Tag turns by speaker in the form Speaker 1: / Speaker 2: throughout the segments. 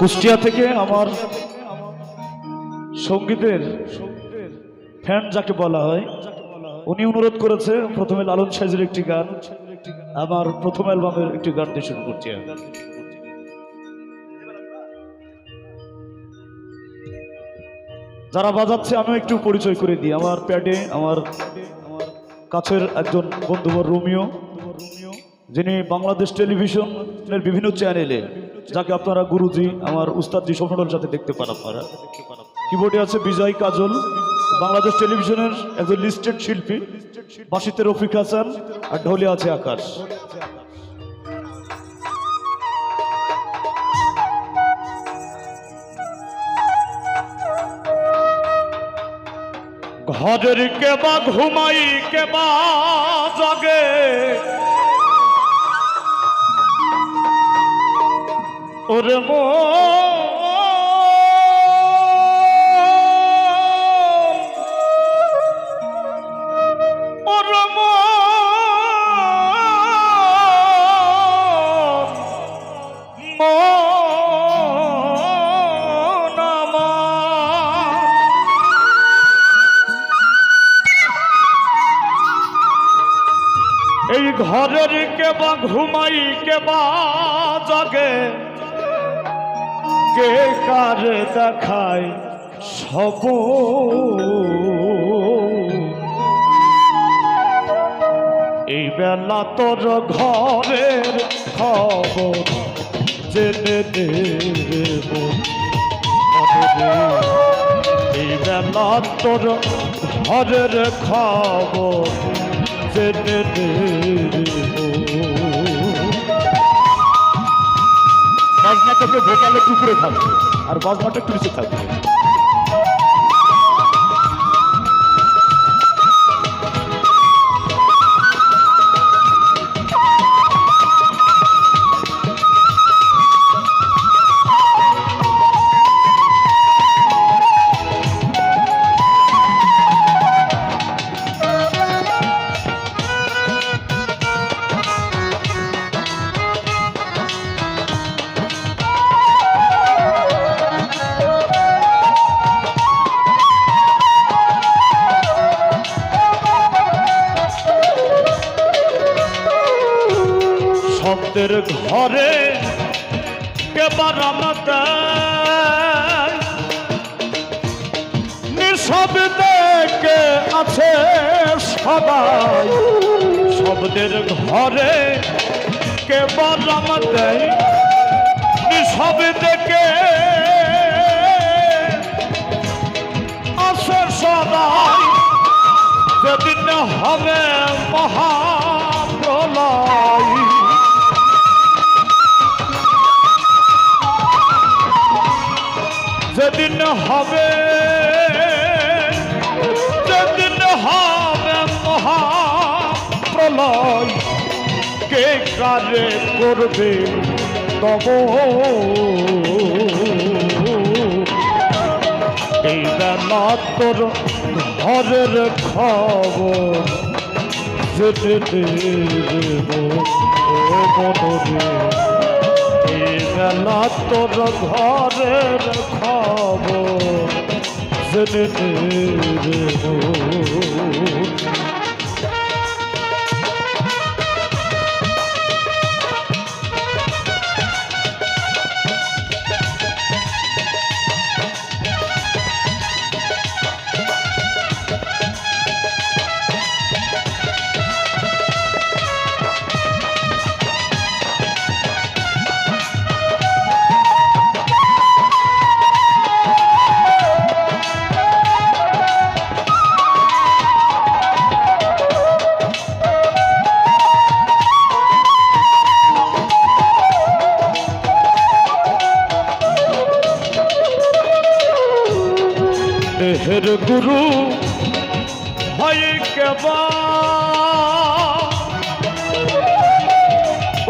Speaker 1: কুষ্টিয়া থেকে আমার সঙ্গীতের ফ্যান যাকে বলা হয়, উনি অনুরোধ করেছে, প্রথমে লালন সাইজের একটি গান আমার প্রথম অ্যালবামের একটি গান দিয়ে শুরু করছি যারা বাজাচ্ছে, আমিও একটু পরিচয় করে দিই। আমার প্যাডে, আমার কাছের একজন বন্ধুবর রোমিও, যিনি বাংলাদেশ টেলিভিশনের বিভিন্ন চ্যানেলে যাকে আপনারা গুরুজি, আমার উস্তাদজি স্বপ্নটার সাথে দেখতে পান আপনারা। কিবোর্ডে আছে বিজয় কাজল, বাংলাদেশ টেলিভিশনের একজন লিস্টেড শিল্পী, বাসিতে রফিক হাসান, আর ঢোলে আছে আকাশ। ঘরের কে বা ঘুমাই কে বা জাগে। ওরে মো এই ঘরের কে বা ঘুমাই কে বা জাগে। কে কারে দেখায় সব এই বেলা তোর ঘরের খবর জেনে দেব। এই বেলা তোর ঘরের খবর জেনে দেব বাজনাটাকে ভোকালে টুকরে থাকবে। আর গজমাটা নিচে থাকবে। ঘরে আমাদের নিঃশব্দে কে আছে সবাই। শব্দের ঘরে কেবার আমাদের নিঃশব্দে কে আছে সবাই। যেদিন হবে হবে। যেদিন হবে মহাপ্রলয়, কে কারে করবে তব? এই বেলা তোর ঘরের খবর যেতে দেব। ও মনরে বেলা তোর ঘরের খবর। জেনে দেহের গুরু ভাই কেবা।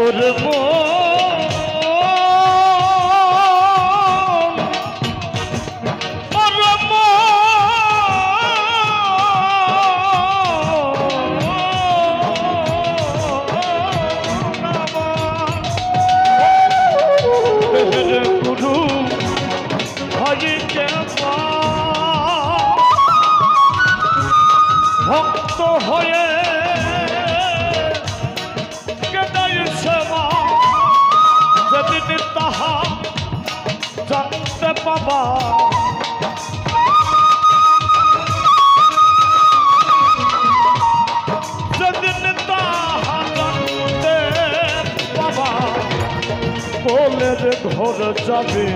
Speaker 1: ওর মন বাবা যেদিন তাহাতে বাবা কোলের ঘর যাবে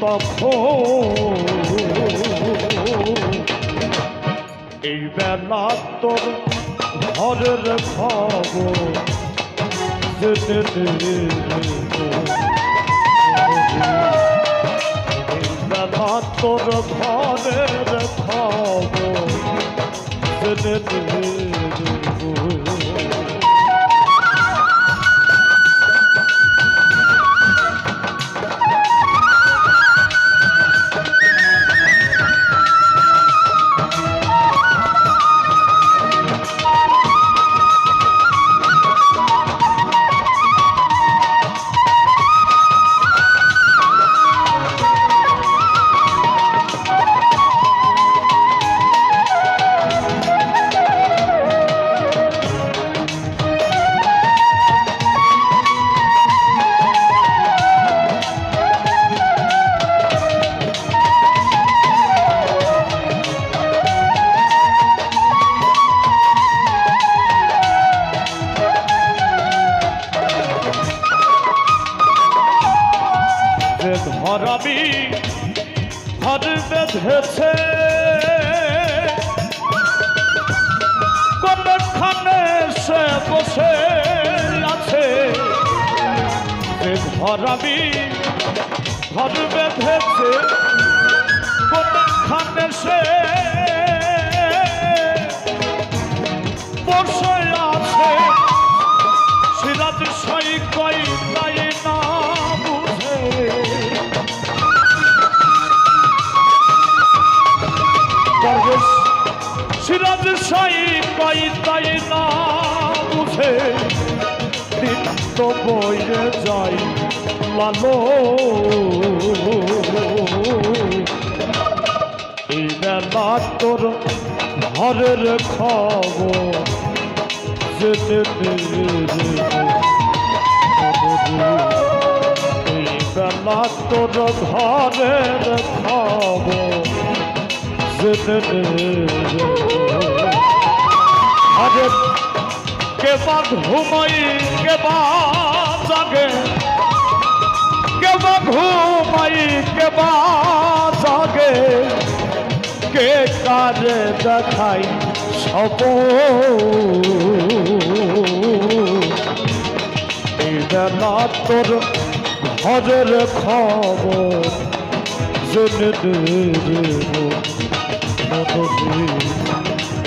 Speaker 1: তখন। এই বেলা তোর ঘরের খবর যেতে তোর ঘরের খবর যেতে বেঁধেছে কোনখানে সে বসে আছে? ধরাবি ঘর বেঁধেছে। কোনখানে সে বসে আছে? সিরাজ সাই কই সিরাজ সাই তাই না বুঝে। দিন তো যাই লালো এই বেলা তোর ঘরের খবর যেতে এই বেলা তোর ঘরের খবর যেতে কে বা ঘুমাই, কে বা জাগে? কে বা ঘুমাই, কে বা জাগে? কে কারে দেখাই সব এই বেলা তোর ঘরের খবর জেনে দেব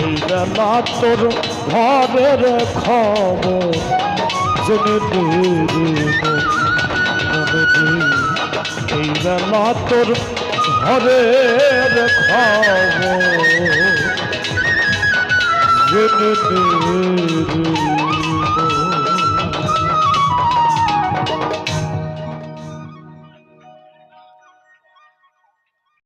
Speaker 1: এই বেলা তোর ঘরের খবর। জেনে এই বেলা তোর ঘরের খবর। জেনে